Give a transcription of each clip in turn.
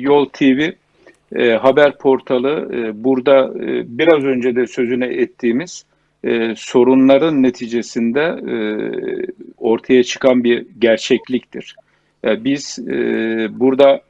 Yol TV e, haber portalı e, burada e, biraz önce de sözüne ettiğimiz e, sorunların neticesinde e, ortaya çıkan bir gerçekliktir. E, biz e, burada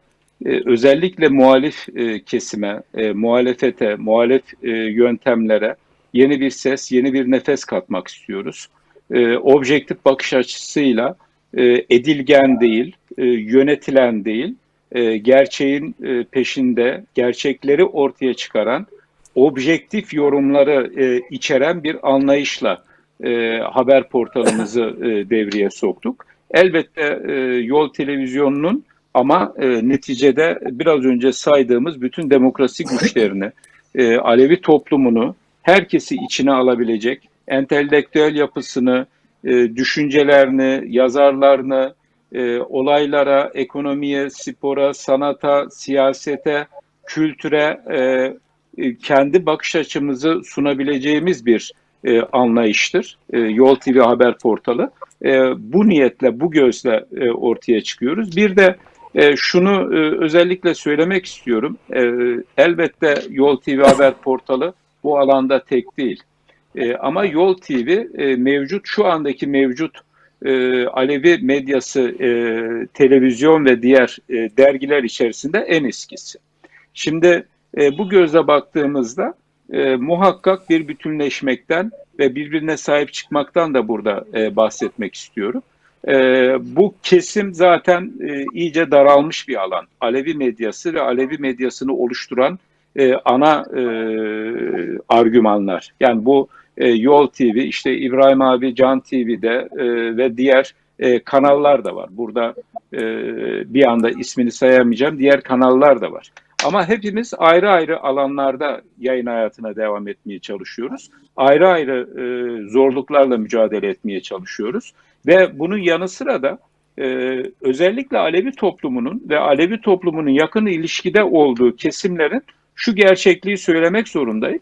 e, özellikle muhalif e, kesime, e, muhalefete, muhalef e, yöntemlere yeni bir ses, yeni bir nefes katmak istiyoruz. E, objektif bakış açısıyla e, edilgen değil, e, yönetilen değil, e, gerçeğin e, peşinde, gerçekleri ortaya çıkaran, objektif yorumları e, içeren bir anlayışla e, haber portalımızı e, devreye soktuk. Elbette e, Yol Televizyonu'nun ama e, neticede biraz önce saydığımız bütün demokrasi güçlerini, e, Alevi toplumunu, herkesi içine alabilecek, entelektüel yapısını, e, düşüncelerini, yazarlarını, e, olaylara, ekonomiye, spora, sanata, siyasete, kültüre e, e, kendi bakış açımızı sunabileceğimiz bir e, anlayıştır. E, Yol TV haber portalı. E, bu niyetle, bu gözle e, ortaya çıkıyoruz. Bir de e, şunu e, özellikle söylemek istiyorum. E, elbette Yol TV haber portalı bu alanda tek değil. E, ama Yol TV e, mevcut, şu andaki mevcut e, Alevi medyası, e, televizyon ve diğer e, dergiler içerisinde en eskisi. Şimdi e, bu gözle baktığımızda e, muhakkak bir bütünleşmekten ve birbirine sahip çıkmaktan da burada e, bahsetmek istiyorum. E, bu kesim zaten e, iyice daralmış bir alan. Alevi medyası ve Alevi medyasını oluşturan e, ana e, argümanlar. Yani bu e, Yol TV, işte İbrahim abi Can TV'de e, ve diğer e, kanallar da var. Burada e, bir anda ismini sayamayacağım. Diğer kanallar da var. Ama hepimiz ayrı ayrı alanlarda yayın hayatına devam etmeye çalışıyoruz. Ayrı ayrı e, zorluklarla mücadele etmeye çalışıyoruz. Ve bunun yanı sıra da e, özellikle Alevi toplumunun ve Alevi toplumunun yakın ilişkide olduğu kesimlerin şu gerçekliği söylemek zorundayım.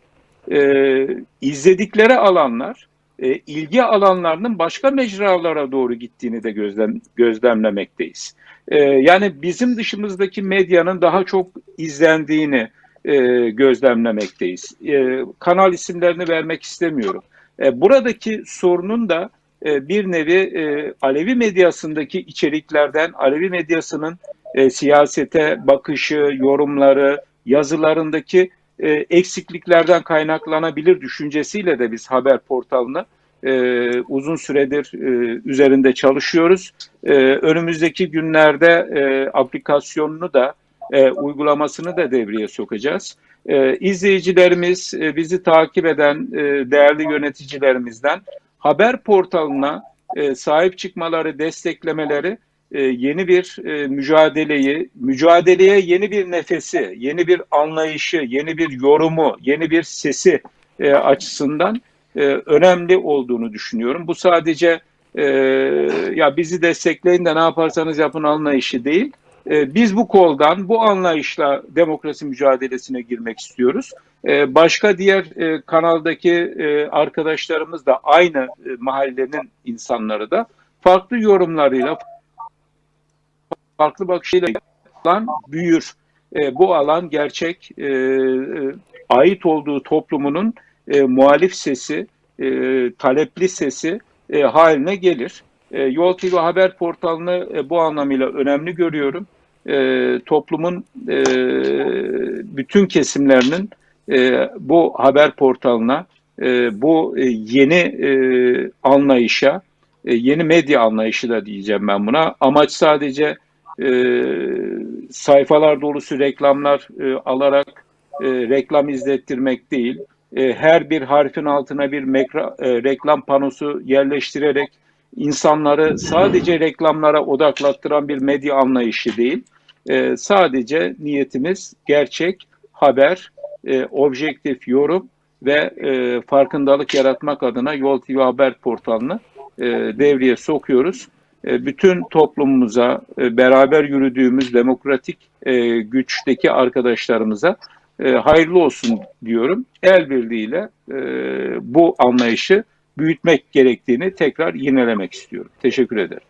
E, izledikleri alanlar, e, ilgi alanlarının başka mecralara doğru gittiğini de gözlem, gözlemlemekteyiz. E, yani bizim dışımızdaki medyanın daha çok izlendiğini e, gözlemlemekteyiz. E, kanal isimlerini vermek istemiyorum. E, buradaki sorunun da e, bir nevi e, Alevi medyasındaki içeriklerden, Alevi medyasının e, siyasete bakışı, yorumları, yazılarındaki e, eksikliklerden kaynaklanabilir düşüncesiyle de biz haber portalını e, uzun süredir e, üzerinde çalışıyoruz. E, önümüzdeki günlerde e, aplikasyonunu da e, uygulamasını da devreye sokacağız. E, izleyicilerimiz, e, bizi takip eden e, değerli yöneticilerimizden haber portalına e, sahip çıkmaları, desteklemeleri e, yeni bir e, mücadeleyi, mücadeleye yeni bir nefesi, yeni bir anlayışı, yeni bir yorumu, yeni bir sesi e, açısından e, önemli olduğunu düşünüyorum. Bu sadece ya bizi destekleyin de ne yaparsanız yapın anlayışı değil. Biz bu koldan, bu anlayışla demokrasi mücadelesine girmek istiyoruz. Başka diğer kanaldaki arkadaşlarımız da aynı mahallenin insanları da farklı yorumlarıyla, farklı bakışıyla alan büyür. E, bu alan gerçek e, e, ait olduğu toplumunun e, muhalif sesi, e, talepli sesi e, haline gelir. E, Yol TV haber portalını e, bu anlamıyla önemli görüyorum. E, toplumun e, bütün kesimlerinin e, bu haber portalına, e, bu e, yeni e, anlayışa, e, yeni medya anlayışı da diyeceğim ben buna. Amaç sadece e, sayfalar dolusu reklamlar e, alarak e, reklam izlettirmek değil, e, her bir harfin altına bir mekra, e, reklam panosu yerleştirerek insanları sadece reklamlara odaklattıran bir medya anlayışı değil, e, sadece niyetimiz gerçek, haber, e, objektif yorum ve e, farkındalık yaratmak adına Yol TV Haber portalını e, devreye sokuyoruz. E, bütün toplumumuza, e, beraber yürüdüğümüz demokratik e, güçteki arkadaşlarımıza hayırlı olsun diyorum. El birliğiyle bu anlayışı büyütmek gerektiğini tekrar yinelemek istiyorum. Teşekkür ederim.